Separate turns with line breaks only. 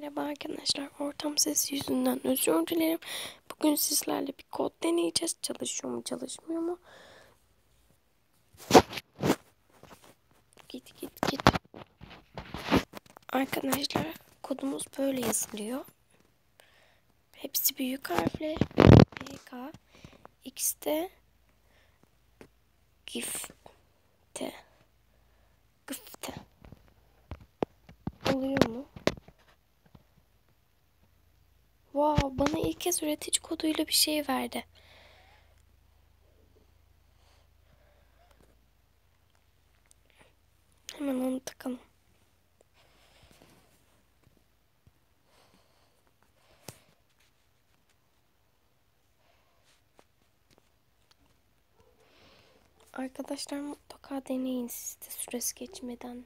Merhaba arkadaşlar. Ortam sesi yüzünden özür dilerim. Bugün sizlerle bir kod deneyeceğiz. Çalışıyor mu çalışmıyor mu? Git git git. Arkadaşlar kodumuz böyle yazılıyor. Hepsi büyük harfle. BK X'te GIF'te GIF'te oluyor mu? Wow, bana ilk kez üretici koduyla bir şey verdi. Hemen onu takalım. Arkadaşlar mutlaka deneyin siz de süresi geçmeden.